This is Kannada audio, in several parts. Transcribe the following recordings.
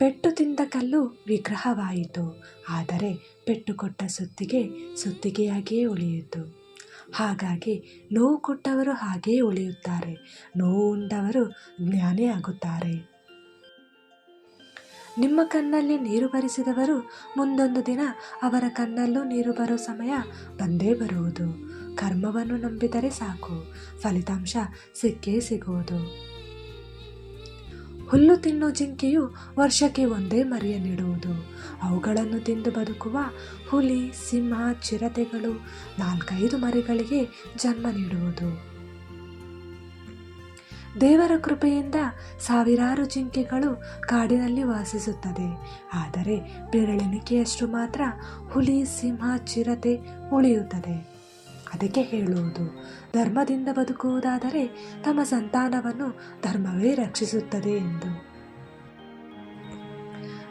ಪೆಟ್ಟು ತಿಂದ ಕಲ್ಲು ವಿಗ್ರಹವಾಯಿತು, ಆದರೆ ಪೆಟ್ಟು ಕೊಟ್ಟ ಸುತ್ತಿಗೆ ಸುತ್ತಿಗೆಯಾಗಿಯೇ ಉಳಿಯಿತು. ಹಾಗಾಗಿ ನೋವು ಕೊಟ್ಟವರು ಹಾಗೆಯೇ ಉಳಿಯುತ್ತಾರೆ ನೋವು ಉಂಡವರು ಜ್ಞಾನಿ ಆಗುತ್ತಾರೆ. ನಿಮ್ಮ ಕಣ್ಣಲ್ಲಿ ನೀರು ಬರಿಸಿದವರು ಮುಂದೊಂದು ದಿನ ಅವರ ಕಣ್ಣಲ್ಲೂ ನೀರು ಬರೋ ಸಮಯ ಬಂದೇ ಬರುವುದು. ಕರ್ಮವನ್ನು ನಂಬಿದರೆ ಸಾಕು, ಫಲಿತಾಂಶ ಸಿಕ್ಕೇ ಸಿಗುವುದು. ಹುಲ್ಲು ತಿನ್ನೋ ಜಿಂಕೆಯು ವರ್ಷಕ್ಕೆ ಒಂದೇ ಮರಿಯ ನೀಡುವುದು. ಅವುಗಳನ್ನು ತಿಂದು ಬದುಕುವ ಹುಲಿ, ಸಿಂಹ, ಚಿರತೆಗಳು ನಾಲ್ಕೈದು ಮರಿಗಳಿಗೆ ಜನ್ಮ ನೀಡುವುದು. ದೇವರ ಕೃಪೆಯಿಂದ ಸಾವಿರಾರು ಜಿಂಕೆಗಳು ಕಾಡಿನಲ್ಲಿ ವಾಸಿಸುತ್ತದೆ. ಆದರೆ ಬೆರಳೆಣಿಕೆಯಷ್ಟು ಮಾತ್ರ ಹುಲಿ, ಸಿಂಹ, ಚಿರತೆ ಉಳಿಯುತ್ತದೆ. ಅದಕ್ಕೆ ಹೇಳುವುದು. ಧರ್ಮದಿಂದ ಬದುಕುವುದಾದರೆ ತಮ್ಮ ಸಂತಾನವನ್ನು ಧರ್ಮವೇ ರಕ್ಷಿಸುತ್ತದೆ ಎಂದು.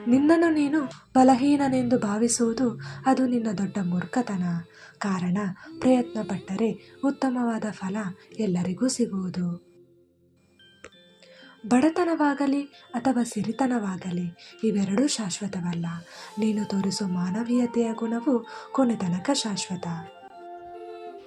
ನಿನ್ನನ್ನು ನೀನು ಬಲಹೀನನೆಂದು ಭಾವಿಸುವುದು ಅದು ನಿನ್ನ ದೊಡ್ಡ ಮೂರ್ಖತನ. ಕಾರಣ ಪ್ರಯತ್ನ ಪಟ್ಟರೆ ಉತ್ತಮವಾದ ಫಲ ಎಲ್ಲರಿಗೂ ಸಿಗುವುದು. ಬಡತನವಾಗಲಿ ಅಥವಾ ಸಿರಿತನವಾಗಲಿ, ಇವೆರಡೂ ಶಾಶ್ವತವಲ್ಲ. ನೀನು ತೋರಿಸೋ ಮಾನವೀಯತೆಯ ಗುಣವು ಕೊನೆ ತನಕ ಶಾಶ್ವತ.